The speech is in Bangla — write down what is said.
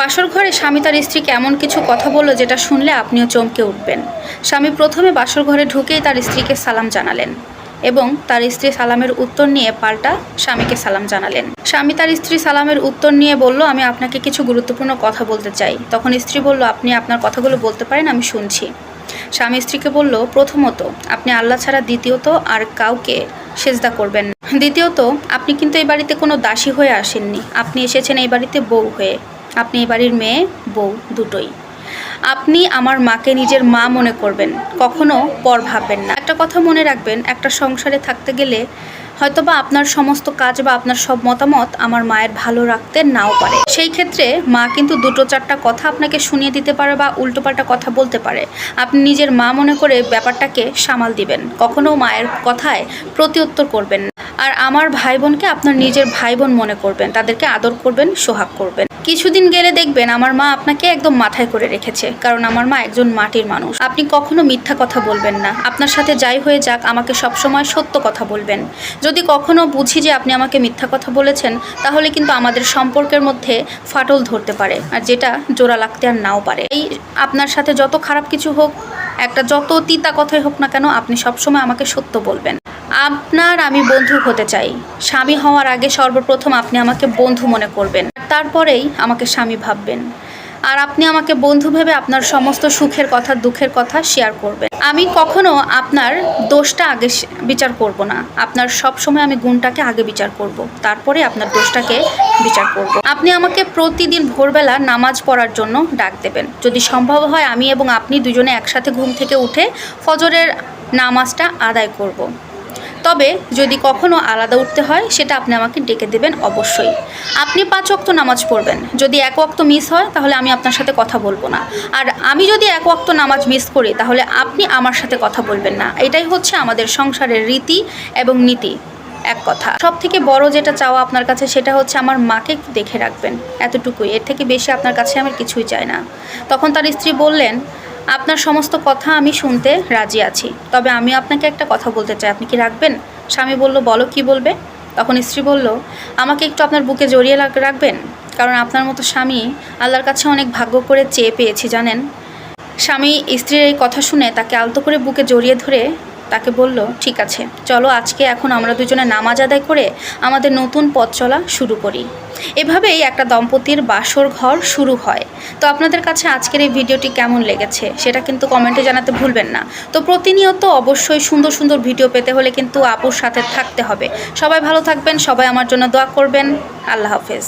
বাসর ঘরে স্বামী তার স্ত্রীকে এমন কিছু কথা বলল যেটা শুনলে আপনিও চমকে উঠবেন। স্বামী প্রথমে বাসর ঘরে ঢুকেই তার স্ত্রীকে সালাম জানালেন এবং তার স্ত্রী সালামের উত্তর নিয়ে পাল্টা স্বামীকে সালাম জানালেন। স্বামী তার স্ত্রী সালামের উত্তর নিয়ে বলল, আমি আপনাকে কিছু গুরুত্বপূর্ণ কথা বলতে চাই। তখন স্ত্রী বলল, আপনি আপনার কথাগুলো বলতে পারেন, আমি শুনছি। স্বামী স্ত্রীকে বলল, প্রথমত, আপনি আল্লাহ ছাড়া, দ্বিতীয়ত, আর কাউকে সেজদা করবেন না। দ্বিতীয়ত, আপনি কিন্তু এই বাড়িতে কোনো দাসী হয়ে আসেননি। আপনি এসেছেন এই বাড়িতে বউ হয়ে। আপনি এই বাড়ির মেয়ে, বউ, দুটোই। আপনি আমার মাকে নিজের মা মনে করবেন, কখনো পর ভাববেন না। একটা কথা মনে রাখবেন, একটা সংসারে থাকতে গেলে হয়তোবা আপনার সমস্ত কাজ বা আপনার সব মতামত আমার মায়ের ভালো রাখতে নাও পারে। সেই ক্ষেত্রে মা কিন্তু দুটো চারটা কথা আপনাকে শুনিয়ে দিতে পারে বা উল্টোপাল্টা কথা বলতে পারে। আপনি নিজের মা মনে করে ব্যাপারটাকে সামাল দিবেন, কখনো মায়ের কথায় প্রতিউত্তর করবেন না। আর আমার ভাই বোনকে আপনার নিজের ভাই বোন মনে করবেন, তাদেরকে আদর করবেন, সোহাগ করবেন। কিছুদিন গেলে দেখবেন আমার মা আপনাকে একদম মাথায় করে রেখেছে, কারণ আমার মা একজন মাটির মানুষ। আপনি কখনো মিথ্যা কথা বলবেন না। আপনার সাথে যাই হয়ে যাক, আমাকে সবসময় সত্য কথা বলবেন। যদি কখনো বুঝি যে আপনি আমাকে মিথ্যা কথা বলেছেন, তাহলে কিন্তু আমাদের সম্পর্কের মধ্যে ফাটল ধরতে পারে, আর যেটা জোড়া লাগতে আর নাও পারে। এই আপনার সাথে যত খারাপ কিছু হোক, একটা যত তিতা কথাই হোক না কেন, আপনি সবসময় আমাকে সত্য বলবেন। আপনার আমি বন্ধু হতে চাই। স্বামী হওয়ার আগে সর্বপ্রথম আপনি আমাকে বন্ধু মনে করবেন। তারপরেই আমাকে স্বামী ভাববেন। আর আপনি আমাকে বন্ধু ভেবে আপনার সমস্ত সুখের কথা, দুঃখের কথা শেয়ার করবেন। আমি কখনো আপনার দোষটা আগে বিচার করব না। আপনার সব সময় আমি গুণটাকে আগে বিচার করব। তারপরে আপনার দোষটাকে বিচার করব। আপনি আমাকে প্রতিদিন ভোরবেলা নামাজ পড়ার জন্য ডাক দেবেন। যদি সম্ভব হয় আমি এবং আপনি দুজনে একসাথে ঘুম থেকে উঠে ফজরের নামাজটা আদায় করব। তবে যদি কখনো আলাদা উঠতে হয়, সেটা আপনি আমাকে ডেকে দেবেন অবশ্যই। আপনি পাঁচ ওয়াক্ত নামাজ পড়বেন। যদি এক ওয়াক্ত মিস হয়, তাহলে আমি আপনার সাথে কথা বলব না। আর আমি যদি এক ওয়াক্ত নামাজ মিস করি, তাহলে আপনি আমার সাথে কথা বলবেন না। এটাই হচ্ছে আমাদের সংসারের রীতি এবং নীতি। এক কথা। সব থেকে বড় যেটা চাওয়া আপনার কাছে, সেটা হচ্ছে আমার মাকে দেখে রাখবেন। এতটুকুই। এর থেকে বেশি আপনার কাছে আমার কিছুই চাই না। তখন তার স্ত্রী বললেন আপনার সমস্ত কথা আমি শুনতে রাজি আছি। তবে আমি আপনাকে একটা কথা বলতে চাই। আপনি কি রাখবেন? স্বামী বলল, বলো কি বলবে? তখন স্ত্রী বলল, আমাকে একটু আপনার বুকে জড়িয়ে রাখবেন? কারণ আপনার মতো স্বামী আল্লাহর কাছে অনেক ভাগ্য করে চেয়ে পেয়েছি, জানেন? স্বামী স্ত্রীর এই কথা শুনে তাকে আলতো করে বুকে জড়িয়ে ধরে তাকে বলল, ঠিক আছে, চলো আজকে এখন আমরা দুজনে নামাজ আদায় করে আমাদের নতুন পথ চলা শুরু করি। এভাবেই একটা দম্পতির বাসর ঘর শুরু হয়। তো আপনাদের কাছে আজকের এই ভিডিওটি কেমন লেগেছে সেটা কিন্তু কমেন্টে জানাতে ভুলবেন না। তো প্রতিনিয়ত অবশ্যই সুন্দর সুন্দর ভিডিও পেতে হলে কিন্তু আপুর সাথে থাকতে হবে। সবাই ভালো থাকবেন, সবাই আমার জন্য দোয়া করবেন। আল্লাহ হাফেজ।